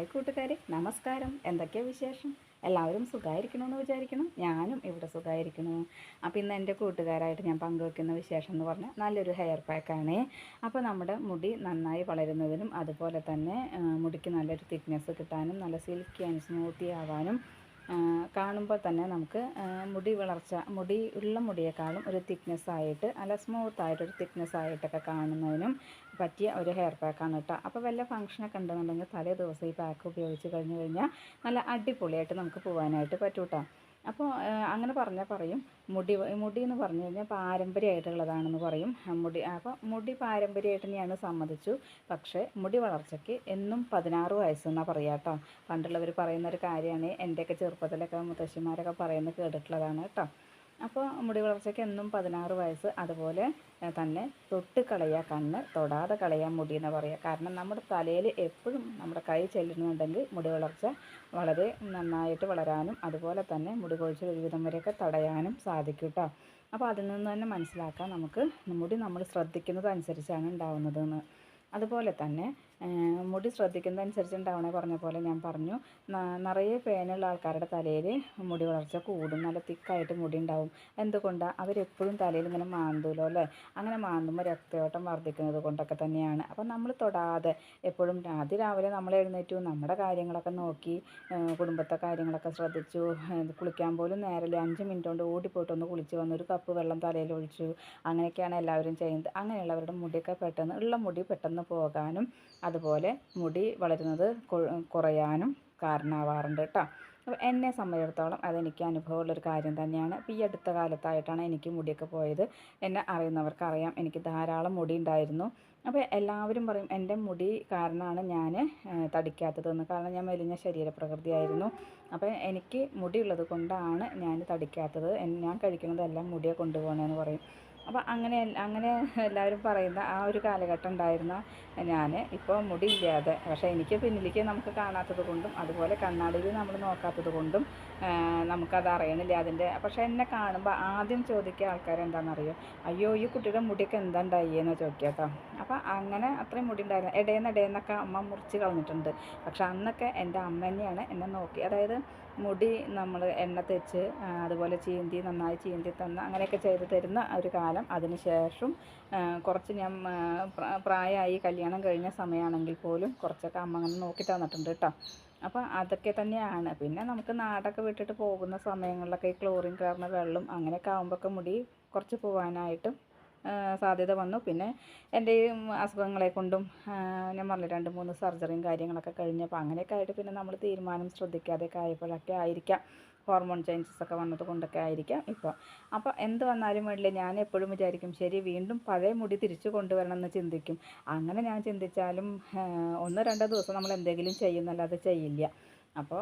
Hi കൂട്ടുകാരെ നമസ്കാരം. എന്തൊക്കെയാ വിശേഷം? എല്ലാവരും സുഖമായിരിക്കണമെന്ന് വിചാരിക്കണം ഞാനും ഇവിടെ സുഖമായിരിക്കണു അപ്പോൾ ഇന്ന് എന്റെ കൂട്ടുകാരായിട്ട് ഞാൻ പങ്കുവെക്കുന്ന വിശേഷം എന്ന് പറഞ്ഞാൽ നല്ലൊരു ഹെയർ പാക്കാണ്. അപ്പോൾ നമ്മുടെ മുടി നന്നായി വളരുന്നതിനും അതുപോലെ തന്നെ മുടിക്ക് നല്ലൊരു തിക്നെസ് കിട്ടാനും നല്ല സിൽക്കി ആൻഡ് സ്മൂത്തി ആവാനും കാണുമ്പോൾ തന്നെ നമുക്ക് മുടി വളർച്ച മുടി ഉള്ള മുടിയേക്കാളും ഒരു തിക്നെസ് ആയിട്ട് അല്ല സ്മൂത്ത് ആയിട്ട് ഒരു തിക്നെസ് ആയിട്ടൊക്കെ കാണുന്നതിനും പറ്റിയ ഒരു ഹെയർ പാക്കാണ് കേട്ടോ. അപ്പോൾ വല്ല ഫംഗ്ഷനൊക്കെ ഉണ്ടെന്നുണ്ടെങ്കിൽ തലേ ദിവസം ഈ പാക്ക് ഉപയോഗിച്ച് കഴിഞ്ഞ് കഴിഞ്ഞാൽ നല്ല അടിപൊളിയായിട്ട് നമുക്ക് പോകാനായിട്ട് പറ്റൂട്ടോ. അപ്പോൾ അങ്ങനെ പറഞ്ഞാൽ പറയും. മുടി മുടി എന്ന് പറഞ്ഞു കഴിഞ്ഞാൽ പാരമ്പര്യമായിട്ടുള്ളതാണെന്ന് പറയും. മുടി അപ്പോൾ മുടി പാരമ്പര്യമായിട്ട് ഞാൻ സമ്മതിച്ചു. പക്ഷേ മുടി വളർച്ചയ്ക്ക് എന്നും പതിനാറ് വയസ്സെന്നാണ് പറയുക കേട്ടോ പണ്ടുള്ളവർ പറയുന്ന ഒരു കാര്യമാണ് എന്റെയൊക്കെ ചെറുപ്പത്തിലൊക്കെ മുത്തശ്ശിമാരൊക്കെ പറയുന്നത് കേട്ടിട്ടുള്ളതാണ് കേട്ടോ അപ്പോൾ മുടി വളർച്ചയ്ക്ക് എന്നും പതിനാറ് വയസ്സ് അതുപോലെ തന്നെ തൊട്ട് കളയുക കണ്ണ് തൊടാതെ കളയാൻ മുടി എന്ന് പറയുക കാരണം നമ്മുടെ തലയിൽ എപ്പോഴും നമ്മുടെ കൈ ചെല്ലുന്നുണ്ടെങ്കിൽ മുടി വളർച്ച വളരെ നന്നായിട്ട് വളരാനും അതുപോലെ തന്നെ മുടി കൊഴിച്ചിൽ ഒരുവിധം വരെയൊക്കെ തടയാനും സാധിക്കും കേട്ടോ അപ്പോൾ അതിൽ നിന്ന് തന്നെ മനസ്സിലാക്കാം നമുക്ക് മുടി നമ്മൾ ശ്രദ്ധിക്കുന്നത് അനുസരിച്ചാണ് ഉണ്ടാവുന്നതെന്ന് അതുപോലെ തന്നെ മുടി ശ്രദ്ധിക്കുന്നതനുസരിച്ച് ഉണ്ടാവണേ പറഞ്ഞ പോലെ ഞാൻ പറഞ്ഞു. നിറയെ പേനുള്ള ആൾക്കാരുടെ തലയിൽ മുടി വളർച്ച കൂടും. നല്ല തിക്കായിട്ട് മുടി ഉണ്ടാവും എന്തുകൊണ്ട്? അവരെപ്പോഴും തലയിൽ ഇങ്ങനെ മാന്തൂലോ അല്ലേ? അങ്ങനെ മാന്തുമ്പോൾ രക്തയോട്ടം വർദ്ധിക്കുന്നത് കൊണ്ടൊക്കെ തന്നെയാണ്. അപ്പം നമ്മൾ തൊടാതെ എപ്പോഴും അതിരാവിലെ നമ്മൾ എഴുന്നേറ്റു നമ്മുടെ കാര്യങ്ങളൊക്കെ നോക്കി കുടുംബത്തെ കാര്യങ്ങളൊക്കെ ശ്രദ്ധിച്ചു കുളിക്കാൻ പോലും നേരമില്ല. അഞ്ച് മിനിറ്റ് കൊണ്ട് ഓടിപ്പോയിട്ട് ഒന്ന് കുളിച്ച് വന്ന് ഒരു കപ്പ് വെള്ളം തലയിൽ ഒഴിച്ചു. അങ്ങനെയൊക്കെയാണ് എല്ലാവരും ചെയ്യുന്നത്. അങ്ങനെയുള്ളവരുടെ മുടിയൊക്കെ പെട്ടെന്ന് ഉള്ള മുടി പെട്ടെന്ന് പോകാനും അതുപോലെ മുടി വളരുന്നത് കുറയാനും കാരണമാവാറുണ്ട് കേട്ടോ അപ്പോൾ എന്നെ സംബന്ധിച്ചിടത്തോളം അതെനിക്ക് അനുഭവമുള്ളൊരു കാര്യം തന്നെയാണ്. ഇപ്പോൾ ഈ അടുത്ത കാലത്തായിട്ടാണ് എനിക്ക് മുടിയൊക്കെ പോയത്. എന്നെ അറിയുന്നവർക്കറിയാം. എനിക്ക് ധാരാളം മുടി ഉണ്ടായിരുന്നു. അപ്പോൾ എല്ലാവരും പറയും എന്റെ മുടി കാരണമാണ് ഞാൻ തടിക്കാത്തതെന്ന്. കാരണം ഞാൻ മെലിഞ്ഞ ശരീരപ്രകൃതിയായിരുന്നു. അപ്പോൾ എനിക്ക് മുടിയുള്ളത് കൊണ്ടാണ് ഞാൻ തടിക്കാത്തത്. ഞാൻ കഴിക്കുന്നതെല്ലാം മുടിയെ കൊണ്ടുപോകണമെന്ന് പറയും. അപ്പോൾ അങ്ങനെ അങ്ങനെ എല്ലാവരും പറയുന്ന ആ ഒരു കാലഘട്ടം ഉണ്ടായിരുന്ന ഞാൻ ഇപ്പോൾ മുടിയില്ലാതെ പക്ഷേ എനിക്ക് പിന്നിലേക്ക് നമുക്ക് കാണാത്തത് കൊണ്ടും അതുപോലെ കണ്ണാടിയിൽ നമ്മൾ നോക്കാത്തത് കൊണ്ടും നമുക്കത് അറിയണില്ല അതിന്റെ. പക്ഷേ എന്നെ കാണുമ്പോൾ ആദ്യം ചോദിക്കുക ആൾക്കാരെന്താണെന്നറിയോ അയ്യോ ഈ കുട്ടിയുടെ മുടിയൊക്കെ എന്താ ഉണ്ടായിയെന്ന് ചോദിക്കുക കേട്ടോ. അപ്പോൾ അങ്ങനെ അത്രയും മുടി ഉണ്ടായിരുന്നു. ഇടയിൽ നിന്ന് ഇടയിൽ നിന്നൊക്കെ അമ്മ മുറിച്ച് കളഞ്ഞിട്ടുണ്ട്. പക്ഷെ അന്നൊക്കെ എന്റെ അമ്മ തന്നെയാണ് എന്നെ നോക്കി അതായത് മുടി നമ്മൾ എണ്ണ തെച്ച് അതുപോലെ ചീന്തി നന്നായി ചീന്തി തന്ന് അങ്ങനെയൊക്കെ ചെയ്ത് തരുന്ന ഒരു കാലം. അതിന് ശേഷം കുറച്ച് ഞാൻ പ്രായമായി കല്യാണം കഴിഞ്ഞ സമയമാണെങ്കിൽ പോലും കുറച്ചൊക്കെ അമ്മ അങ്ങനെ നോക്കി തന്നിട്ടുണ്ട് കേട്ടോ. അപ്പോൾ അതൊക്കെ തന്നെയാണ്. പിന്നെ നമുക്ക് നാടൊക്കെ വിട്ടിട്ട് പോകുന്ന സമയങ്ങളിലൊക്കെ ഈ ക്ലോറിൻ കാരണം വെള്ളം അങ്ങനെയൊക്കെ ആകുമ്പോഴൊക്കെ മുടി കുറച്ച് പോകാനായിട്ടും സാധ്യത വന്നു. പിന്നെ എന്റെ ഈ അസുഖങ്ങളെ കൊണ്ടും ഞാൻ പറഞ്ഞു രണ്ട് മൂന്ന് സർജറിയും കാര്യങ്ങളൊക്കെ കഴിഞ്ഞപ്പോൾ അങ്ങനെയൊക്കെ ആയിട്ട് പിന്നെ നമ്മൾ തീരുമാനം ശ്രദ്ധിക്കാതെയൊക്കെ ആയപ്പോഴൊക്കെ ആയിരിക്കാം. ഹോർമോൺ ചേഞ്ചസ് ഒക്കെ വന്നത് കൊണ്ടൊക്കെ ആയിരിക്കാം ഇപ്പോൾ അപ്പോൾ എന്ത് വന്നാലും വേണ്ടില്ല ഞാൻ എപ്പോഴും വിചാരിക്കും ശരി വീണ്ടും പഴയ മുടി തിരിച്ചു കൊണ്ടുവരണം എന്ന് ചിന്തിക്കും. അങ്ങനെ ഞാൻ ചിന്തിച്ചാലും ഒന്നോ രണ്ടോ ദിവസം നമ്മൾ എന്തെങ്കിലും ചെയ്യുന്നല്ലാതെ ചെയ്യില്ല. അപ്പോൾ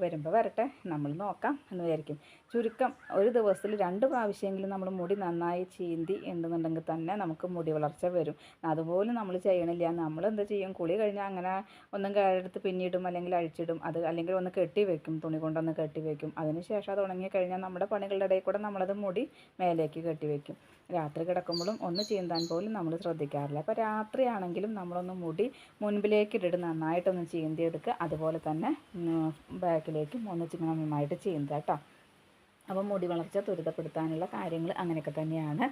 വരുമ്പോൾ വരട്ടെ. നമ്മൾ നോക്കാം എന്ന് വിചാരിക്കും. ചുരുക്കം ഒരു ദിവസത്തിൽ രണ്ട് പ്രാവശ്യമെങ്കിലും നമ്മൾ മുടി നന്നായി ചീന്തി എന്നുണ്ടെങ്കിൽ തന്നെ നമുക്ക് മുടി വളർച്ച വരും. അതുപോലും നമ്മൾ ചെയ്യണില്ല. നമ്മൾ എന്താ ചെയ്യും? കുളി കഴിഞ്ഞാൽ അങ്ങനെ ഒന്നും കഴുത്ത് പിന്നിടും അല്ലെങ്കിൽ അഴിച്ചിടും. അത് അല്ലെങ്കിൽ ഒന്ന് കെട്ടി വെക്കും. തുണി കൊണ്ടൊന്ന് കെട്ടി വെക്കും. അതിനുശേഷം അത് ഉണങ്ങി കഴിഞ്ഞാൽ നമ്മുടെ പണികളുടെ ഇടയിൽ കൂടെ നമ്മളത് മുടി മേലേക്ക് കെട്ടി വെക്കും. രാത്രി കിടക്കുമ്പോഴും ഒന്ന് ചീന്താൻ പോലും നമ്മൾ ശ്രദ്ധിക്കാറില്ല. അപ്പോൾ രാത്രിയാണെങ്കിലും നമ്മളൊന്ന് മുടി മുൻപിലേക്ക് ഇട്ടിട്ട് നന്നായിട്ടൊന്ന് ചീന്തിയെടുക്കുക. അതുപോലെ തന്നെ ബാക്കിലേക്കും ഒന്ന് ചിങ്ങനെ നന്നായിട്ട് ചീന്തുക കേട്ടോ. അപ്പോൾ മുടി വളർച്ച ത്വരിതപ്പെടുത്താനുള്ള കാര്യങ്ങൾ അങ്ങനെയൊക്കെ തന്നെയാണ്.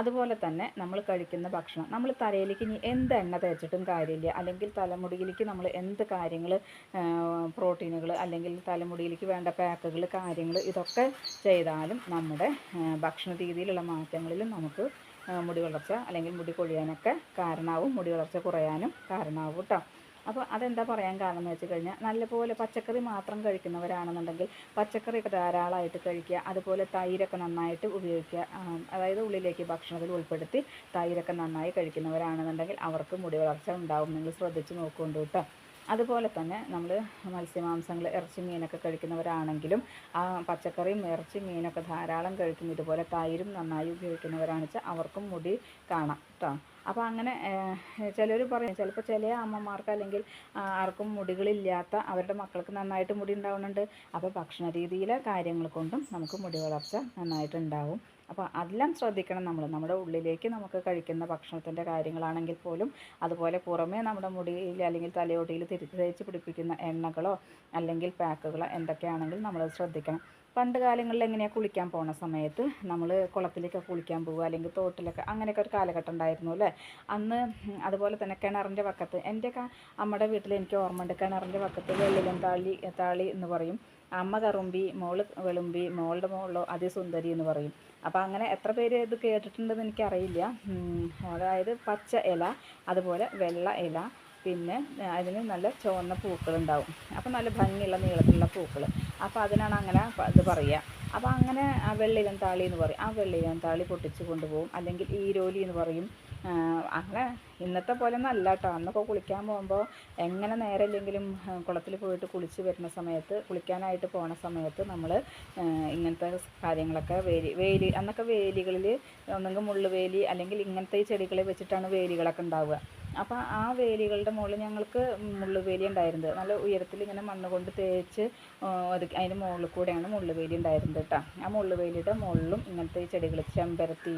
അതുപോലെ തന്നെ നമ്മൾ കഴിക്കുന്ന ഭക്ഷണം നമ്മൾ തലയിലേക്ക് ഇനി എന്ത് എണ്ണ തേച്ചിട്ടും കാര്യമില്ല. അല്ലെങ്കിൽ തലമുടിയിലേക്ക് നമ്മൾ എന്ത് കാര്യങ്ങൾ പ്രോട്ടീനുകൾ അല്ലെങ്കിൽ തലമുടിയിലേക്ക് വേണ്ട പാക്കുകൾ കാര്യങ്ങൾ ഇതൊക്കെ ചെയ്താലും നമ്മുടെ ഭക്ഷണ രീതിയിലുള്ള മാറ്റങ്ങളിലും നമുക്ക് മുടി വളർച്ച അല്ലെങ്കിൽ മുടി കൊഴിയാനൊക്കെ കാരണമാവും. മുടി വളർച്ച കുറയാനും കാരണമാവും കേട്ടോ. അപ്പോൾ അതെന്താ പറയാൻ കാരണം എന്ന് വെച്ച് കഴിഞ്ഞാൽ നല്ലപോലെ പച്ചക്കറി മാത്രം കഴിക്കുന്നവരാണെന്നുണ്ടെങ്കിൽ പച്ചക്കറിയൊക്കെ ധാരാളമായിട്ട് കഴിക്കുക അതുപോലെ തൈരൊക്കെ നന്നായിട്ട് ഉപയോഗിക്കുക അതായത് ഉള്ളിലേക്ക് ഭക്ഷണത്തിൽ ഉൾപ്പെടുത്തി തൈരൊക്കെ നന്നായി കഴിക്കുന്നവരാണെന്നുണ്ടെങ്കിൽ അവർക്ക് മുടി വളർച്ച ഉണ്ടാവും. നിങ്ങൾ ശ്രദ്ധിച്ച് നോക്കുകൊണ്ട് കേട്ടോ. അതുപോലെ തന്നെ നമ്മൾ മത്സ്യമാംസങ്ങൾ ഇറച്ചി മീനൊക്കെ കഴിക്കുന്നവരാണെങ്കിലും ആ പച്ചക്കറിയും ഇറച്ചി മീനൊക്കെ ധാരാളം കഴിക്കും. ഇതുപോലെ തൈരും നന്നായി ഉപയോഗിക്കുന്നവരാണെന്ന് വെച്ചാൽ അവർക്കും മുടി കാണാം കേട്ടോ. അപ്പോൾ അങ്ങനെ ചിലർ പറയും ചിലപ്പോൾ ചില അമ്മമാർക്ക് അല്ലെങ്കിൽ ആർക്കും മുടികളില്ലാത്ത അവരുടെ മക്കൾക്ക് നന്നായിട്ട് മുടി ഉണ്ടാവുന്നുണ്ട്. അപ്പോൾ ഭക്ഷണ രീതിയിലെ കാര്യങ്ങൾ കൊണ്ടും നമുക്ക് മുടി വളർച്ച നന്നായിട്ട് ഉണ്ടാവും. അപ്പോൾ അതെല്ലാം ശ്രദ്ധിക്കണം നമ്മൾ നമ്മുടെ ഉള്ളിലേക്ക് നമുക്ക് കഴിക്കുന്ന ഭക്ഷണത്തിന്റെ കാര്യങ്ങളാണെങ്കിൽ പോലും അതുപോലെ പുറമേ നമ്മുടെ മുടിയിൽ അല്ലെങ്കിൽ തലയോട്ടിയിൽ തിരിച്ച് തേച്ച് പിടിപ്പിക്കുന്ന എണ്ണകളോ അല്ലെങ്കിൽ പാക്കുകളോ എന്തൊക്കെയാണെങ്കിലും നമ്മൾ ശ്രദ്ധിക്കണം. പണ്ട് കാലങ്ങളിൽ എങ്ങനെയാണ് കുളിക്കാൻ പോണ സമയത്ത് നമ്മൾ കുളത്തിലേക്കൊക്കെ കുളിക്കാൻ പോവുക അല്ലെങ്കിൽ തോട്ടിലൊക്കെ അങ്ങനെയൊക്കെ ഒരു കാലഘട്ടം ഉണ്ടായിരുന്നു അല്ലേ? അന്ന് അതുപോലെ തന്നെ കിണറിന്റെ പക്കത്ത് എന്റെയൊക്കെ അമ്മയുടെ വീട്ടിൽ എനിക്ക് ഓർമ്മയുണ്ട് കിണറിന്റെ പക്കത്ത് വെള്ളിലും താളി താളി എന്ന് പറയും. അമ്മ കറുമ്പി മോൾ വെളുമ്പി മോളുടെ മോളോ അതിസുന്ദരി എന്ന് പറയും. അപ്പോൾ അങ്ങനെ എത്ര പേര് ഇത് കേട്ടിട്ടുണ്ടെന്ന് എനിക്കറിയില്ല. അതായത് പച്ച ഇല അതുപോലെ വെള്ള ഇല പിന്നെ അതിന് നല്ല ചുവന്ന പൂക്കളുണ്ടാവും. അപ്പോൾ നല്ല ഭംഗിയുള്ള നീളത്തിലുള്ള പൂക്കൾ അപ്പോൾ അതിനാണ് അങ്ങനെ ഇത് പറയുക അപ്പോൾ അങ്ങനെ ആ വെള്ളിലം താളി എന്ന് പറയും. ആ വെള്ളിലം താളി പൊട്ടിച്ച് കൊണ്ടുപോകും. അല്ലെങ്കിൽ ഈരോലി എന്ന് പറയും. അങ്ങനെ ഇന്നത്തെ പോലെ ഒന്നും അല്ല കേട്ടോ അന്നൊക്കെ കുളിക്കാൻ പോകുമ്പോൾ എങ്ങനെ നേരമില്ലെങ്കിലും കുളത്തിൽ പോയിട്ട് കുളിച്ച് വരുന്ന സമയത്ത് കുളിക്കാനായിട്ട് പോണ സമയത്ത് നമ്മൾ ഇങ്ങനത്തെ കാര്യങ്ങളൊക്കെ വേലി വേലി അന്നൊക്കെ വേലികളിൽ ഒന്നെങ്കിൽ മുള്ളുവേലി അല്ലെങ്കിൽ ഇങ്ങനത്തെ ഈ ചെടികൾ വെച്ചിട്ടാണ് വേലികളൊക്കെ ഉണ്ടാവുക. അപ്പോൾ ആ വേലികളുടെ മുകളിൽ ഞങ്ങൾക്ക് മുള്ളുവേലി ഉണ്ടായിരുന്നത്. നല്ല ഉയരത്തിൽ ഇങ്ങനെ മണ്ണ് കൊണ്ട് തേച്ച് ഒതുക്കി അതിന്റെ മുകളിൽ കൂടെയാണ് മുള്ളുവേലി ഉണ്ടായിരുന്നത് കേട്ടോ ആ മുള്ളുവേലിയുടെ മുകളിലും ഇങ്ങനത്തെ ചെടികൾ ചെമ്പരത്തി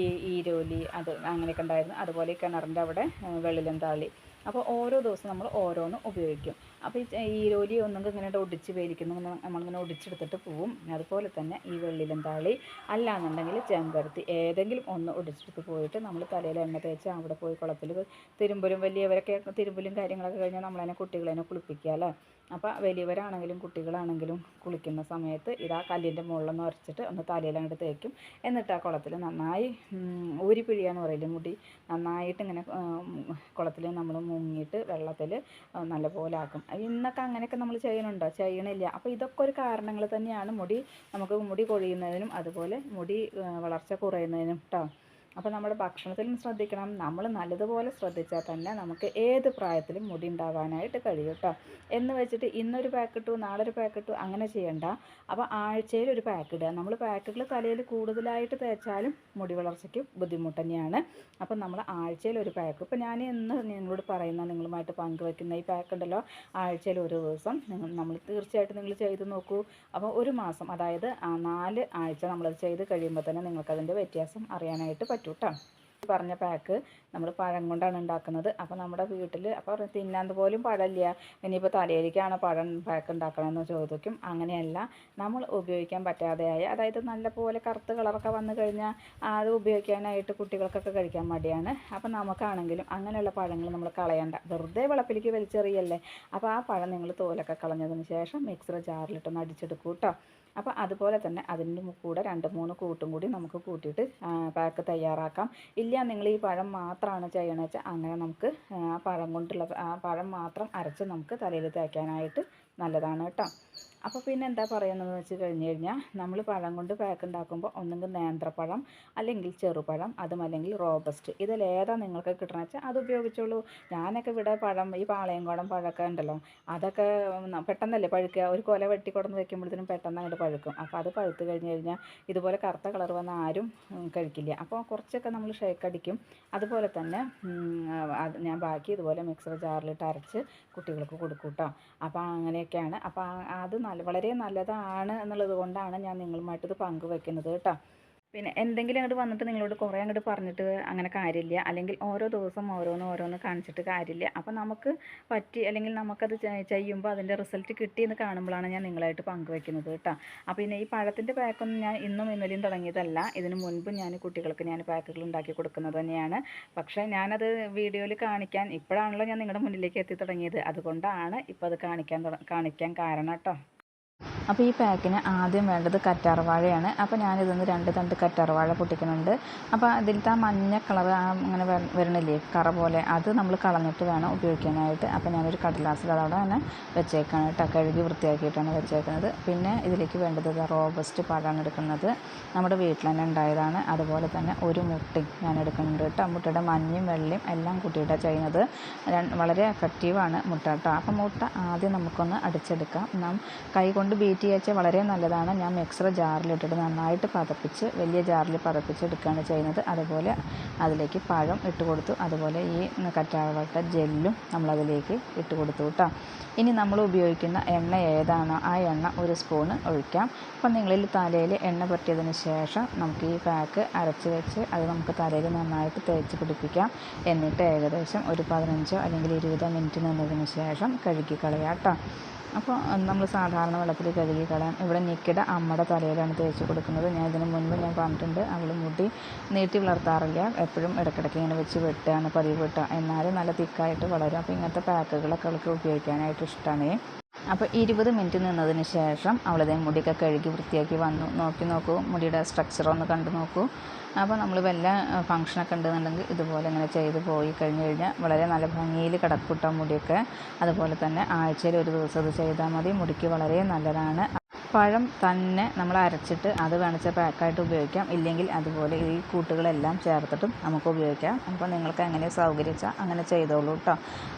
ഈ ഈരോലി അത് അങ്ങനെയൊക്കെ ഉണ്ടായിരുന്നു. അതുപോലെ കിണറിന്റെ അവിടെ വെള്ളിലും താളി. അപ്പോൾ ഓരോ ദിവസം നമ്മൾ ഓരോന്ന് ഉപയോഗിക്കും. അപ്പോൾ ഈ ഈരോലി ഒന്നും ഇങ്ങനെ ഒടിച്ച് വേലിക്കുന്നു നമ്മളിങ്ങനെ ഒടിച്ചെടുത്തിട്ട് പോവും. അതുപോലെ തന്നെ ഈ വെള്ളിലും താളി അല്ലാന്നുണ്ടെങ്കിൽ ചെമ്പരത്തി ഏതെങ്കിലും ഒന്ന് ഒടിച്ചെടുത്ത് പോയിട്ട് നമ്മൾ തലയിൽ എണ്ണ തേച്ച് അവിടെ പോയി കുളത്തിൽ തിരുമ്പലും വലിയവരൊക്കെ തിരുമ്പലും കാര്യങ്ങളൊക്കെ കഴിഞ്ഞാൽ നമ്മളതിനെ കുട്ടികളതിനെ കുളിപ്പിക്കുക അല്ലേ? അപ്പോൾ വലിയവരാണെങ്കിലും കുട്ടികളാണെങ്കിലും കുളിക്കുന്ന സമയത്ത് ഇതാ കല്ലിന്റെ മുകളിലൊന്ന് ഉരച്ചിട്ട് ഒന്ന് തലയിൽ അങ്ങോട്ട് തേക്കും. എന്നിട്ട് ആ കുളത്തിൽ നന്നായി ഊരി പിഴിയാന്ന് പറയില്ലേ മുടി? നന്നായിട്ട് ഇങ്ങനെ കുളത്തിൽ നമ്മൾ മുങ്ങിയിട്ട് വെള്ളത്തിൽ നല്ലപോലെ ആക്കും. ഇന്നൊക്കെ അങ്ങനെയൊക്കെ നമ്മൾ ചെയ്യണുണ്ടോ ചെയ്യണില്ല. അപ്പോൾ ഇതൊക്കെ ഒരു കാരണങ്ങൾ തന്നെയാണ് മുടി നമുക്ക് മുടി കൊഴിയുന്നതിനും അതുപോലെ മുടി വളർച്ച കുറയുന്നതിനും കേട്ടോ അപ്പോൾ നമ്മുടെ ഭക്ഷണത്തിലും ശ്രദ്ധിക്കണം. നമ്മൾ നല്ലതുപോലെ ശ്രദ്ധിച്ചാൽ തന്നെ നമുക്ക് ഏത് പ്രായത്തിലും മുടി ഉണ്ടാകാനായിട്ട് കഴിയും കേട്ടോ. എന്ന് വെച്ചിട്ട് ഇന്നൊരു പാക്ക് ഇട്ടു നാളെ ഒരു ഇട്ടു അങ്ങനെ ചെയ്യണ്ട. അപ്പോൾ ആഴ്ചയിൽ ഒരു പാക്ക് ഇടുക. നമ്മൾ പാക്കുകൾ തലയിൽ കൂടുതലായിട്ട് തേച്ചാലും മുടി വളർച്ചയ്ക്ക് ബുദ്ധിമുട്ട് തന്നെയാണ്. അപ്പോൾ നമ്മൾ ആഴ്ചയിൽ ഒരു പാക്ക് ഇപ്പോൾ ഞാൻ ഇന്ന് നിങ്ങളോട് പറയുന്ന നിങ്ങളുമായിട്ട് പങ്കുവെക്കുന്ന ഈ പാക്ക് ഉണ്ടല്ലോ. ആഴ്ചയിൽ ഒരു ദിവസം നിങ്ങൾ നമ്മൾ തീർച്ചയായിട്ടും നിങ്ങൾ ചെയ്ത് നോക്കൂ. അപ്പോൾ ഒരു മാസം അതായത് നാല് ആഴ്ച നമ്മളത് ചെയ്ത് കഴിയുമ്പോൾ തന്നെ നിങ്ങൾക്കതിന്റെ വ്യത്യാസം അറിയാനായിട്ട് പറ്റും. കേട്ടോ പറഞ്ഞ പാക്ക് നമ്മൾ പഴം കൊണ്ടാണ് ഉണ്ടാക്കുന്നത്. അപ്പോൾ നമ്മുടെ വീട്ടിൽ അപ്പോൾ തിന്നാൻ പോലും പഴമില്ല ഇനിയിപ്പോൾ തലയിലേക്കാണ് പഴം പാക്ക് ഉണ്ടാക്കണമെന്ന് ചോദിക്കും. അങ്ങനെയല്ല നമ്മൾ ഉപയോഗിക്കാൻ പറ്റാതെയായ. അതായത് നല്ല പോലെ കറുത്ത കളറൊക്കെ വന്നു കഴിഞ്ഞാൽ അത് ഉപയോഗിക്കാനായിട്ട് കുട്ടികൾക്കൊക്കെ കഴിക്കാൻ മടിയാണ്. അപ്പോൾ നമുക്കാണെങ്കിലും അങ്ങനെയുള്ള പഴങ്ങൾ നമ്മൾ കളയണ്ട. വെറുതെ വിളപ്പിലേക്ക് വലിച്ചെറിയല്ലേ. അപ്പോൾ ആ പഴം നിങ്ങൾ തോലൊക്കെ കളഞ്ഞതിന് ശേഷം മിക്സർ ജാറിലിട്ടൊന്ന് അടിച്ചെടുക്കൂ കേട്ടോ അപ്പോൾ അതുപോലെ തന്നെ അതിന്റെ കൂടെ രണ്ട് മൂന്ന് കൂട്ടും കൂടി നമുക്ക് കൂട്ടിയിട്ട് പാക്ക് തയ്യാറാക്കാം. ഇല്ല നിങ്ങൾ ഈ പഴം മാത്രമാണ് ചെയ്യണമെന്ന് വെച്ചാൽ അങ്ങനെ നമുക്ക് ആ പഴം കൊണ്ടുള്ള ആ പഴം മാത്രം അരച്ച് നമുക്ക് തലയിൽ തേക്കാനായിട്ട് നല്ലതാണ് കേട്ടോ. അപ്പോൾ പിന്നെ എന്താ പറയുന്നതെന്ന് വെച്ച് കഴിഞ്ഞ് കഴിഞ്ഞാൽ നമ്മൾ പഴം കൊണ്ട് പാക്ക് ഉണ്ടാക്കുമ്പോൾ ഒന്നെങ്കിൽ നേന്ത്രപ്പഴം അല്ലെങ്കിൽ ചെറുപഴം അതും അല്ലെങ്കിൽ റോബസ്റ്റ്. ഇതിലേതാ നിങ്ങൾക്ക് കിട്ടണ വെച്ചാൽ അത് ഉപയോഗിച്ചോളൂ. ഞാനൊക്കെ ഇവിടെ പഴം ഈ പാളയംകോടൻ പഴമൊക്കെ ഉണ്ടല്ലോ അതൊക്കെ പെട്ടെന്നല്ലേ പഴുക്കുക? ഒരു കൊല വെട്ടി കൊടുന്ന് വെക്കുമ്പോഴത്തേനും പെട്ടെന്ന് അങ്ങോട്ട് പഴുക്കും. അപ്പോൾ അത് പഴുത്ത് കഴിഞ്ഞ് കഴിഞ്ഞാൽ ഇതുപോലെ കറുത്ത കളർ വന്ന ആരും കഴിക്കില്ല. അപ്പോൾ കുറച്ചൊക്കെ നമ്മൾ ഷേക്ക് അടിക്കും. അതുപോലെ തന്നെ ഞാൻ ബാക്കി ഇതുപോലെ മിക്സർ ജാറിലിട്ട് അരച്ച് കുട്ടികൾക്ക് കൊടുക്കും കേട്ടോ അപ്പോൾ അങ്ങനെയൊക്കെയാണ്. അപ്പോൾ അത് നല്ല വളരെ നല്ലതാണ് എന്നുള്ളത് കൊണ്ടാണ് ഞാൻ നിങ്ങളുമായിട്ട് ഇത് പങ്കുവെക്കുന്നത് കേട്ടോ. പിന്നെ എന്തെങ്കിലും അങ്ങോട്ട് വന്നിട്ട് നിങ്ങളോട് കുറേ അങ്ങോട്ട് പറഞ്ഞിട്ട് അങ്ങനെ കാര്യമില്ല. അല്ലെങ്കിൽ ഓരോ ദിവസം ഓരോന്ന് ഓരോന്ന് കാണിച്ചിട്ട് കാര്യമില്ല. അപ്പോൾ നമുക്ക് പറ്റി അല്ലെങ്കിൽ നമുക്കത് ചെയ്യുമ്പോൾ അതിന്റെ റിസൾട്ട് കിട്ടിയെന്ന് കാണുമ്പോഴാണ് ഞാൻ നിങ്ങളായിട്ട് പങ്കുവെക്കുന്നത് കേട്ടോ. അപ്പോൾ പിന്നെ ഈ പഴത്തിന്റെ പാക്കൊന്നും ഞാൻ ഇന്നും ഇന്നലെയും തുടങ്ങിയതല്ല. ഇതിന് മുൻപ് ഞാൻ കുട്ടികൾക്ക് ഞാൻ പാക്കുകൾ ഉണ്ടാക്കി കൊടുക്കുന്നത് തന്നെയാണ്. പക്ഷേ ഞാനത് വീഡിയോയിൽ കാണിക്കാൻ ഇപ്പോഴാണല്ലോ ഞാൻ നിങ്ങളുടെ മുന്നിലേക്ക് എത്തി തുടങ്ങിയത്. അതുകൊണ്ടാണ് ഇപ്പോൾ അത് കാണിക്കാൻ കാണിക്കാൻ കാരണം കേട്ടോ. അപ്പോൾ ഈ പാക്കിന് ആദ്യം വേണ്ടത് കറ്റാർവാഴയാണ്. അപ്പോൾ ഞാനിതൊന്ന് രണ്ട് തണ്ട് കറ്റാർവാഴ പൊട്ടിക്കുന്നുണ്ട്. അപ്പോൾ അതിലത്തെ ആ മഞ്ഞ കളർ അങ്ങനെ വരണില്ലേ? കറ പോലെ. അത് നമ്മൾ കളഞ്ഞിട്ട് വേണം ഉപയോഗിക്കാനായിട്ട്. അപ്പോൾ ഞാനൊരു കടലാസിൽ അതവിടെ തന്നെ വെച്ചേക്കാണ് കേട്ടോ. കഴുകി വൃത്തിയാക്കിയിട്ടാണ് വെച്ചേക്കുന്നത്. പിന്നെ ഇതിലേക്ക് വേണ്ടത് റോബസ്റ്റ് പഴമാണ് എടുക്കുന്നത്. നമ്മുടെ വീട്ടിൽ തന്നെ ഉണ്ടായതാണ്. അതുപോലെ തന്നെ ഒരു മുട്ടയും ഞാൻ എടുക്കുന്നുണ്ട് കേട്ടോ. മുട്ടയുടെ മഞ്ഞയും വെള്ളയും എല്ലാം കൂട്ടിയിട്ടാണ് ചെയ്യുന്നത്. വളരെ എഫക്റ്റീവാണ് മുട്ട കേട്ടോ. അപ്പോൾ മുട്ട ആദ്യം നമുക്കൊന്ന് അടിച്ചെടുക്കാം. നാം കൈ കൊണ്ട് ബീറ്റ് ടി വളരെ നല്ലതാണ്. ഞാൻ മിക്സർ ജാറിലിട്ടിട്ട് നന്നായിട്ട് പതപ്പിച്ച് വലിയ ജാറിൽ പതപ്പിച്ചെടുക്കുകയാണ് ചെയ്യുന്നത്. അതുപോലെ അതിലേക്ക് പഴം ഇട്ട് കൊടുത്തു. അതുപോലെ ഈ കറ്റാവട്ട ജെല്ലും നമ്മളതിലേക്ക് ഇട്ട് കൊടുത്തു കേട്ടോ. ഇനി നമ്മൾ ഉപയോഗിക്കുന്ന എണ്ണ ഏതാണോ? ആ എണ്ണ ഒരു സ്പൂണ് ഒഴിക്കാം. അപ്പം നിങ്ങളിൽ തലയിൽ എണ്ണ പറ്റിയതിന് ശേഷം നമുക്ക് ഈ പാക്ക് അരച്ച് വെച്ച് അത് നമുക്ക് തലയിൽ നന്നായിട്ട് തേച്ച് പിടിപ്പിക്കാം. എന്നിട്ട് ഏകദേശം ഒരു പതിനഞ്ചോ അല്ലെങ്കിൽ ഇരുപതോ മിനിറ്റ് നിന്നതിന് ശേഷം കഴുകി കളയാം കേട്ടോ. അപ്പോൾ നമ്മൾ സാധാരണ വെള്ളത്തിൽ കഴുകി കളയാം ഇവിടെ നിക്കിട അമ്മയുടെ തലയിലാണ് തേച്ച് കൊടുക്കുന്നത്. ഞാൻ ഇതിന് മുൻപ് ഞാൻ പറഞ്ഞിട്ടുണ്ട് അവൾ മുടി നീട്ടി വളർത്താറില്ല. എപ്പോഴും ഇടയ്ക്കിടയ്ക്ക് ഇങ്ങനെ വെച്ച് വെട്ടുകയാണ് പതിവ് വെട്ടുക എന്നാലും നല്ല തിക്കായിട്ട് വളരും. അപ്പോൾ ഇങ്ങനത്തെ പാക്കുകളൊക്കെ അവൾക്ക് ഉപയോഗിക്കാനായിട്ട് ഇഷ്ടമാണ് അപ്പോൾ ഇരുപത് മിനിറ്റ് നിന്നതിന് ശേഷം അവളതേ മുടിയൊക്കെ കഴുകി വൃത്തിയാക്കി വന്നു. നോക്കി നോക്കൂ മുടിയുടെ സ്ട്രക്ചർ ഒന്ന് കണ്ടു നോക്കൂ. അപ്പോൾ നമ്മൾ വല്ല ഫങ്ഷനൊക്കെ ഉണ്ടെന്നുണ്ടെങ്കിൽ ഇതുപോലെ ഇങ്ങനെ ചെയ്ത് പോയി കഴിഞ്ഞ് കഴിഞ്ഞാൽ വളരെ നല്ല ഭംഗിയിൽ കിടക്കൂട്ട മുടിയൊക്കെ. അതുപോലെ തന്നെ ആഴ്ചയിൽ ഒരു ദിവസം ഇത് ചെയ്താൽ മതി. മുടിക്ക് വളരെ നല്ലതാണ്. പഴം തന്നെ നമ്മൾ അരച്ചിട്ട് അത് വേണിച്ച പാക്കായിട്ട് ഉപയോഗിക്കാം. ഇല്ലെങ്കിൽ അതുപോലെ ഈ കൂട്ടുകളെല്ലാം ചേർത്തിട്ടും നമുക്ക് ഉപയോഗിക്കാം. അപ്പോൾ നിങ്ങൾക്ക് എങ്ങനെ സൗകര്യച്ചാൽ അങ്ങനെ ചെയ്തോളൂ കേട്ടോ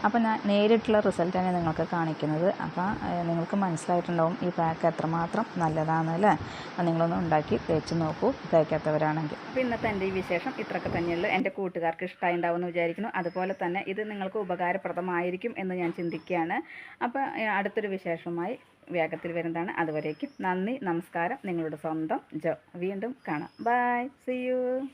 അപ്പോൾ ഞാൻ നേരിട്ടുള്ള റിസൾട്ട് റിസൾട്ടാണ് നിങ്ങൾക്ക് കാണിക്കുന്നത്. അപ്പോൾ നിങ്ങൾക്ക് മനസ്സിലായിട്ടുണ്ടാവും ഈ പാക്ക് എത്രമാത്രം നല്ലതാണെന്നല്ലേ അല്ലേ? നിങ്ങളൊന്ന് ഉണ്ടാക്കി തേച്ച് നോക്കൂ തേക്കാത്തവരാണെങ്കിൽ അപ്പോൾ ഇന്നത്തെ എന്റെ ഈ വിശേഷം ഇത്രയൊക്കെ തന്നെയുള്ളൂ. എന്റെ കൂട്ടുകാർക്ക് ഇഷ്ടമായി ഉണ്ടാവുമെന്ന് വിചാരിക്കുന്നു. അതുപോലെ തന്നെ ഇത് നിങ്ങൾക്ക് ഉപകാരപ്രദമായിരിക്കും എന്ന് ഞാൻ ചിന്തിക്കുകയാണ്. അപ്പോൾ അടുത്തൊരു വിശേഷമായി വേഗത്തിൽ വരുന്നതാണ്. അതുവരേക്കും നന്ദി നമസ്കാരം. നിങ്ങളുടെ സ്വന്തം ജോ. വീണ്ടും കാണാം. By C U